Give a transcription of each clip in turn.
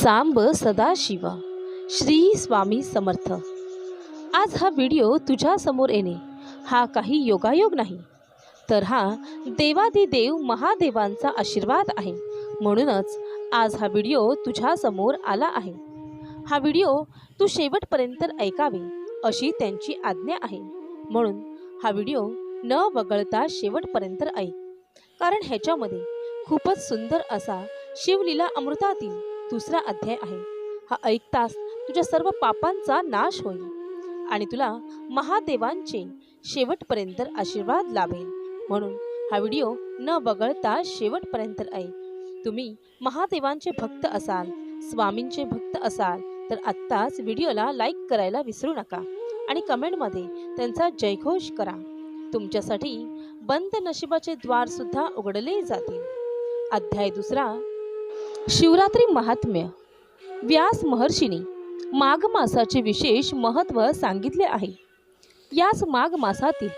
सांब सदाशिव. श्री स्वामी समर्थ. आज हा व्हिडिओ तुझ्यासमोर येणे हा काही योगायोग नाही तर हा देवादिदेव महादेवांचा आशीर्वाद आहे. म्हणूनच आज हा व्हिडिओ तुझ्यासमोर आला आहे. हा व्हिडिओ तू शेवटपर्यंत ऐकावे अशी त्यांची आज्ञा आहे. म्हणून हा व्हिडिओ न वगळता शेवटपर्यंत ऐक कारण ह्याच्यामध्ये खूपच सुंदर असा शिवलीला अमृतातील दुसरा अध्याय आहे. हा ऐकताच तुझ्या सर्व पापांचा नाश होईल आणि तुला महादेवांचे शेवटपर्यंत आशीर्वाद लाभेल. म्हणून हा व्हिडिओ न बघळता शेवटपर्यंत ऐक. तुम्ही महादेवांचे भक्त असाल स्वामींचे भक्त असाल तर आत्ताच व्हिडिओला लाईक करायला विसरू नका आणि कमेंटमध्ये त्यांचा जयघोष करा. तुमच्यासाठी बंद नशिबाचे द्वार सुद्धा उघडले जातील. अध्याय दुसरा शिवरात्री महात्म्य. व्यास महर्षींनी माघ मासाचे विशेष महत्त्व सांगितले आहे. याच माघ मासातील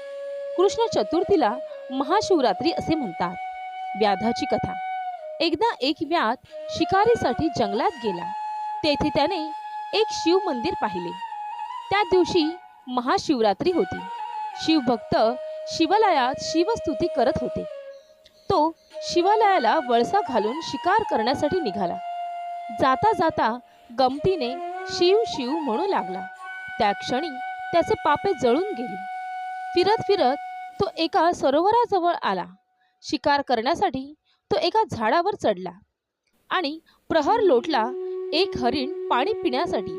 कृष्ण चतुर्थीला महाशिवरात्री असे म्हणतात. व्याधाची कथा. एकदा एक व्याध शिकारीसाठी जंगलात गेला. तेथे त्याने एक शिव मंदिर पाहिले. त्या दिवशी महाशिवरात्री होती. शिवभक्त शिवालयात शिवस्तुती करत होते. तो शिवालयाला वळसा घालून शिकार करण्यासाठी निघाला. जाता जाता गमतीने शिव शिव म्हणू लागला. त्या क्षणी त्याचे पापे जळून गेली. फिरत फिरत तो एका सरोवराजवळ आला. शिकार करण्यासाठी तो एका झाडावर चढला आणि प्रहर लोटला एक हरिण पाणी पिण्यासाठी.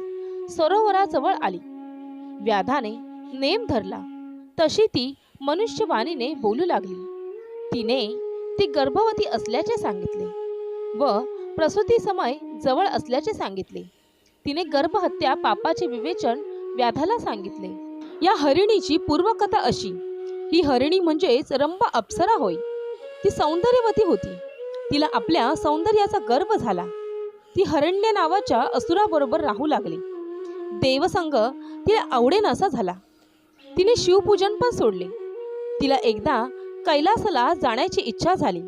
सरोवराजवळ आली. व्याधाने नेम धरला. तशी ती मनुष्यवाणीने बोलू लागली. तिने ती गर्भवती असल्याचे सांगितले व प्रसूती समय जवळ असल्याचे सांगितले. तिने गर्भहत्या पापाचे विवेचन व्याधाला सांगितले. या हरिणीची पूर्वकथा अशी ही हरिणी म्हणजेच रंभ अप्सरा होय. ती सौंदर्यवती होती. तिला आपल्या सौंदर्याचा गर्व झाला. ती हरण्य नावाच्या असुराबरोबर राहू लागली. देवसंग तिला आवडेनासा झाला. तिने शिवपूजन पण सोडले. तिला एकदा कैलासाला जाण्याची इच्छा झाली.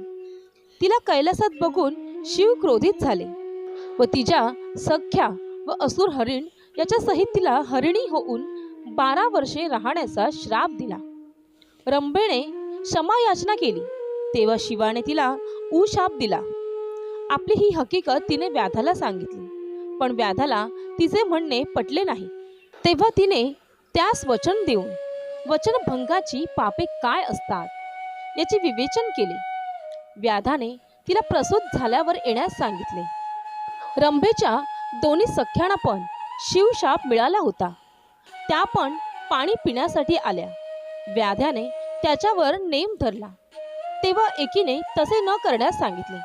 तिला कैलासात बघून शिव क्रोधित झाले व तिच्या सख्या व असुर हरिण याच्या सहित तिला हरिणी होऊन बारा वर्षे राहण्याचा श्राप दिला. रंभेने क्षमा याचना केली. तेव्हा शिवाने तिला उशाप दिला. आपली ही हकीकत तिने व्याधाला सांगितली पण व्याधाला तिचे म्हणणे पटले नाही. तेव्हा तिने त्यास वचन देऊन वचनभंगाची पापे काय असतात? याचे विवेचन केले. व्याधाने तिला प्रसूत झाल्यावर येण्यास सांगितले. रंभेच्या दोन्ही सख्यांना पण शिवशाप मिळाला होता. त्या पण पाणी पिण्यासाठी आल्या. व्याध्याने त्याच्यावर नेम धरला. तेव्हा एकीने तसे न करण्यास सांगितले.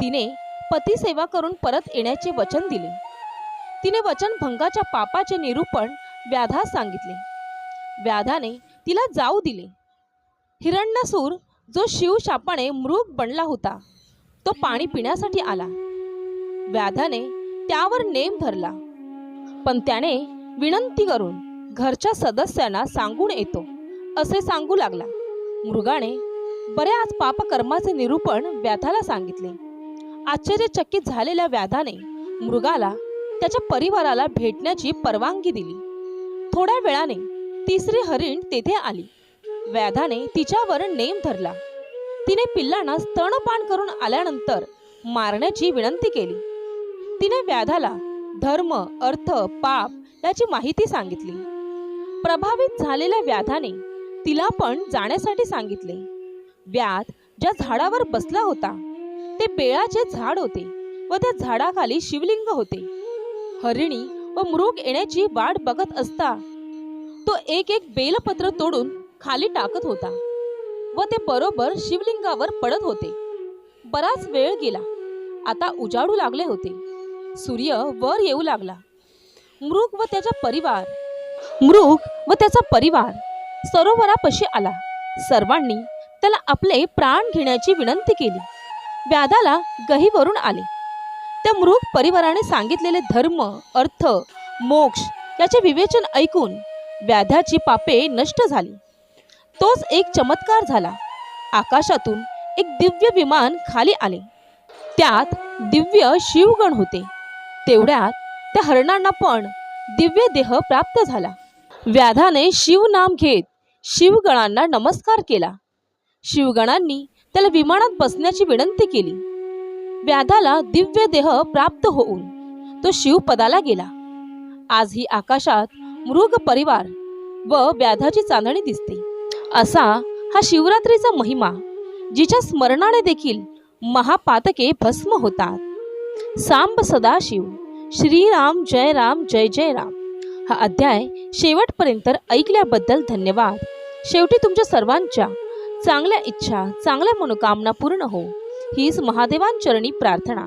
तिने पतीसेवा करून परत येण्याचे वचन दिले. तिने वचनभंगाच्या पापाचे निरूपण व्याधास सांगितले. व्याधाने तिला जाऊ दिले. हिरण्यसूर जो शिवशापाने मृग बनला होता तो पाणी पिण्यासाठी आला. व्याधाने त्यावर नेम धरला. पण त्याने विनंती करून घरच्या सदस्यांना सांगून येतो असे सांगू लागला. मृगाने बऱ्याच पापकर्माचे निरूपण व्याधाला सांगितले. आश्चर्यचकित झालेल्या व्याधाने मृगाला त्याच्या परिवाराला भेटण्याची परवानगी दिली. थोड्या वेळाने तिसरी हरिण तेथे आली. व्याधाने तिच्यावर नेम धरला. तिने पिल्लांना स्तनपान करून आल्यानंतर मारण्याची विनंती केली. तिने व्याधाला धर्म अर्थ पाप याची माहिती सांगितली. प्रभावित झालेल्या व्याधाने तिला पण जाण्यासाठी सांगितले. व्याध ज्या झाडावर बसला होता ते बेळाचे झाड होते व त्या झाडाखाली शिवलिंग होते. हरिणी व मृग येण्याची वाट बघत असता तो एक एक बेलपत्र तोडून खाली टाकत होता व ते बरोबर शिवलिंगावर पडत होते. बराच वेळ गेला. आता उजाडू लागले होते. सूर्य वर येऊ लागला. मृग व त्याचा परिवार मृग व त्याचा परिवार सरोवरापाशी आला. सर्वांनी त्याला आपले प्राण घेण्याची विनंती केली. व्याधाला गहीवरून आले. त्या मृग परिवाराने सांगितलेले धर्म अर्थ मोक्ष याचे विवेचन ऐकून व्याध्याची पापे नष्ट झाली. तोच एक चमत्कार झाला. आकाशातून एक दिव्य विमान खाली आले. त्यात दिव्य शिवगण होते. तेवढ्यात त्या हरणांना पण दिव्य देह प्राप्त झाला. व्याधाने शिवनाम घेत शिवगणांना नमस्कार केला. शिवगणांनी त्याला विमानात बसण्याची विनंती केली. व्याधाला दिव्य देह प्राप्त होऊन तो शिवपदाला गेला. आजही आकाशात मृग परिवार व व्याधाची चांदणी दिसते. असा हा शिवरात्रीचा महिमा जिच्या स्मरणाने देखील महापातके भस्म होतात. सांब सदाशिव श्रीराम जय राम जय जय राम. हा अध्याय शेवटपर्यंत ऐकल्याबद्दल धन्यवाद. शेवटी तुमच्या सर्वांच्या चांगल्या इच्छा चांगल्या मनोकामना पूर्ण हो. हीच महादेवांचरणी प्रार्थना.